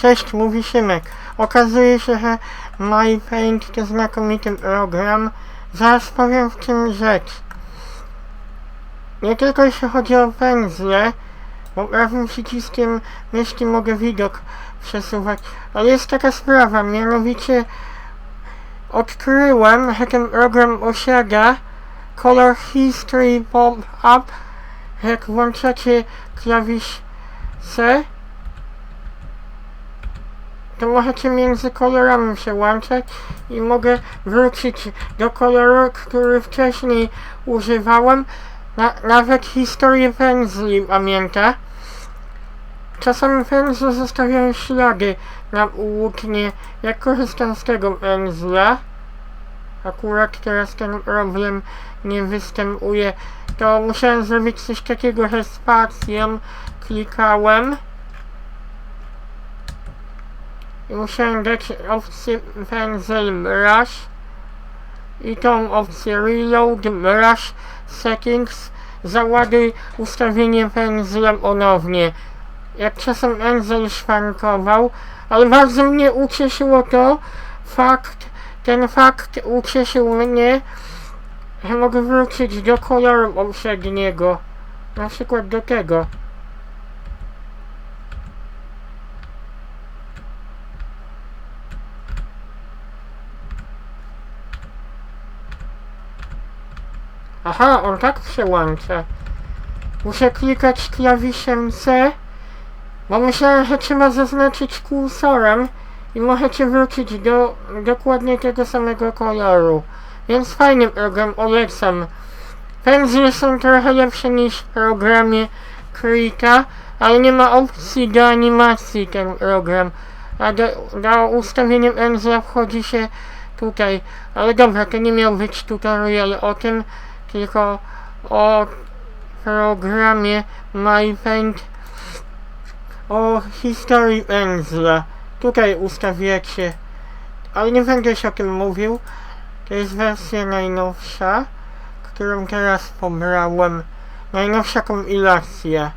Cześć, mówi Szymek. Okazuje się, że MyPaint to znakomity program. Zaraz powiem w czym rzecz. Nie tylko jeśli chodzi o pędzle, bo prawym przyciskiem myszki mogę widok przesuwać, ale jest taka sprawa, mianowicie odkryłem, że ten program osiąga Color History Pop-Up, jak włączacie klawisz C, to możecie między kolorami przełączać i mogę wrócić do koloru, który wcześniej używałem. Na, nawet historię pędzli pamięta. Czasami pędzle zostawiają ślady na łuknie. Jak korzystam z tego pędzla, akurat teraz ten problem nie występuje, to musiałem zrobić coś takiego, że spacją klikałem i musiałem dać opcję Pencil Brush i tą opcję Reload Brush Settings załaduj ustawienie pędzla ponownie. Jak czasem pędzel szwankował, ale bardzo mnie ucieszyło to fakt, ten fakt ucieszył mnie, że mogę wrócić do koloru poprzedniego. Na przykład do tego. Aha, on tak przełącza. Muszę klikać klawiszem C, bo myślałem, że trzeba zaznaczyć kursorem i możecie wrócić do dokładnie tego samego koloru. Więc fajny program, polecam. Pędzle są trochę lepsze niż w programie Krita, ale nie ma opcji do animacji ten program. A do, do ustawienia pędzla wchodzi się tutaj. Ale dobra, to nie miał być tutorial o tym, tylko o programie MyPaint o historii pędzla. Tutaj ustawiacie, ale nie będę się o tym mówił. To jest wersja najnowsza, którą teraz pobrałem. Najnowsza kompilacja.